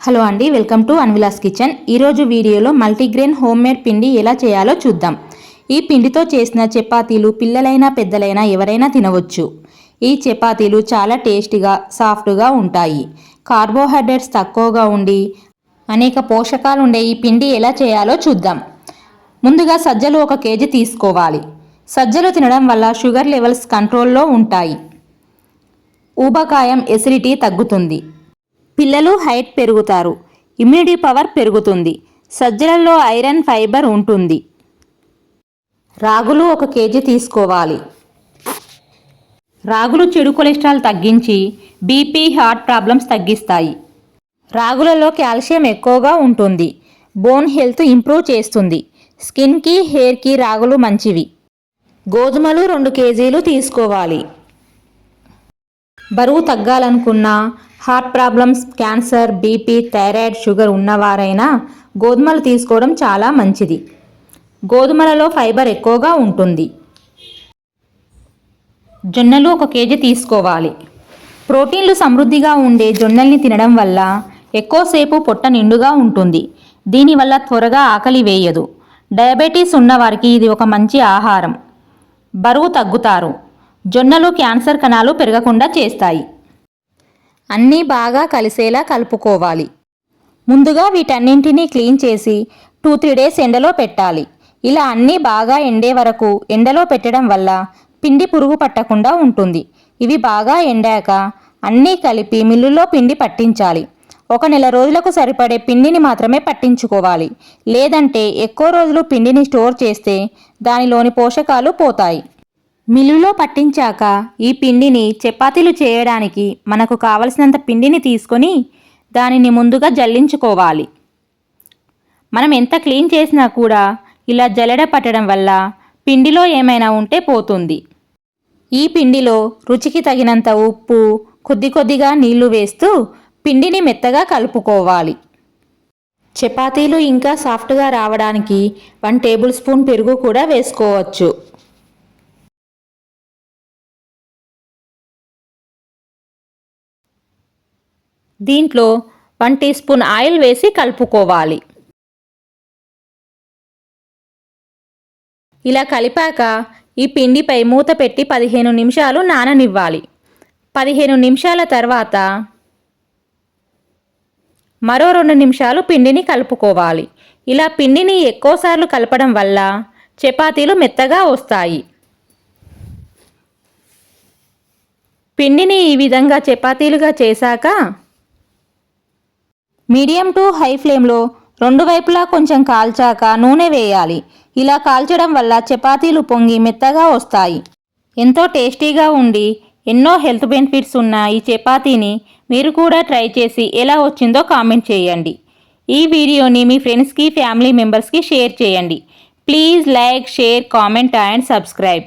Hello అండి welcome to అన్విలాస్ kitchen. ఈరోజు వీడియోలో మల్టీగ్రెయిన్ హోమ్మేడ్ పిండి ఎలా చేయాలో చూద్దాం. ఈ పిండితో చేసిన చపాతీలు పిల్లలైనా పెద్దలైనా ఎవరైనా తినవచ్చు. ఈ చపాతీలు చాలా టేస్టీగా సాఫ్ట్గా ఉంటాయి. కార్బోహైడ్రేట్స్ తక్కువగా ఉండి అనేక పోషకాలు ఉండే ఈ పిండి ఎలా చేయాలో చూద్దాం. ముందుగా సజ్జలు ఒక కేజీ తీసుకోవాలి. సజ్జలు తినడం వల్ల షుగర్ లెవెల్స్ కంట్రోల్లో ఉంటాయి. ఊబకాయం ఎసిడిటీ తగ్గుతుంది. పిల్లలు హైట్ పెరుగుతారు. ఇమ్యూనిటీ పవర్ పెరుగుతుంది. సజ్జలలో ఐరన్ ఫైబర్ ఉంటుంది. రాగులు ఒక కేజీ తీసుకోవాలి. రాగులు చెడు కొలెస్ట్రాల్ తగ్గించి బీపీ హార్ట్ ప్రాబ్లమ్స్ తగ్గిస్తాయి. రాగులలో కాల్షియం ఎక్కువగా ఉంటుంది. బోన్ హెల్త్ ఇంప్రూవ్ చేస్తుంది. స్కిన్కి హెయిర్కి రాగులు మంచివి. గోధుమలు రెండు కేజీలు తీసుకోవాలి. బరువు తగ్గాలనుకున్నా heart problems cancer BP thyroid sugar ఉన్నవారైనా గోధుమలు తీసుకోవడం చాలా మంచిది. గోధుమలలో ఫైబర్ ఎక్కువగా ఉంటుంది. జొన్నలు ఒక కేజీ తీసుకోవాలి. ప్రోటీన్లు సమృద్ధిగా ఉండే జొన్నల్ని తినడం వల్ల ఎక్కువసేపు పొట్ట నిండుగా ఉంటుంది. దీనివల్ల త్వరగా ఆకలి వేయదు. డయాబెటీస్ ఉన్నవారికి ఇది ఒక మంచి ఆహారం. బరువు తగ్గుతారు. జొన్నలు క్యాన్సర్ కణాలు పెరగకుండా చేస్తాయి. అన్నీ బాగా కలిసేలా కలుపుకోవాలి. ముందుగా వీటన్నింటినీ క్లీన్ చేసి టూ త్రీ డేస్ ఎండలో పెట్టాలి. ఇలా అన్నీ బాగా ఎండే వరకు ఎండలో పెట్టడం వల్ల పిండి పురుగు పట్టకుండా ఉంటుంది. ఇవి బాగా ఎండాక అన్నీ కలిపి మిల్లులో పిండి పట్టించాలి. ఒక నెల రోజులకు సరిపడే పిండిని మాత్రమే పట్టించుకోవాలి. లేదంటే ఎక్కువ రోజులు పిండిని స్టోర్ చేస్తే దానిలోని పోషకాలు పోతాయి. మిల్లులో పట్టించాక ఈ పిండిని చపాతీలు చేయడానికి మనకు కావలసినంత పిండిని తీసుకొని దానిని ముందుగా జల్లించుకోవాలి. మనం ఎంత క్లీన్ చేసినా కూడా ఇలా జల్లెడ పట్టడం వల్ల పిండిలో ఏమైనా ఉంటే పోతుంది. ఈ పిండిలో రుచికి తగినంత ఉప్పు కొద్ది కొద్దిగా నీళ్ళు వేస్తూ పిండిని మెత్తగా కలుపుకోవాలి. చపాతీలు ఇంకా సాఫ్ట్గా రావడానికి వన్ టేబుల్ స్పూన్ పెరుగు కూడా వేసుకోవచ్చు. దీంట్లో వన్ టీ స్పూన్ ఆయిల్ వేసి కలుపుకోవాలి. ఇలా కలిపాక ఈ పిండిపై మూత పెట్టి పదిహేను నిమిషాలు నాననివ్వాలి. పదిహేను నిమిషాల తర్వాత మరో రెండు నిమిషాలు పిండిని కలుపుకోవాలి. ఇలా పిండిని ఎక్కువసార్లు కలపడం వల్ల చపాతీలు మెత్తగా వస్తాయి. పిండిని ఈ విధంగా చపాతీలుగా చేశాక మీడియం టు హై ఫ్లేమ్లో రెండు వైపులా కొంచెం కాల్చాక నూనె వేయాలి. ఇలా కాల్చడం వల్ల చపాతీలు పొంగి మెత్తగా వస్తాయి. ఎంతో టేస్టీగా ఉండి ఎన్నో హెల్త్ బెనిఫిట్స్ ఉన్న ఈ చపాతీని మీరు కూడా ట్రై చేసి ఎలా వచ్చిందో కామెంట్ చేయండి. ఈ వీడియోని మీ ఫ్రెండ్స్కి ఫ్యామిలీ మెంబర్స్కి షేర్ చేయండి. Please like share comment and subscribe.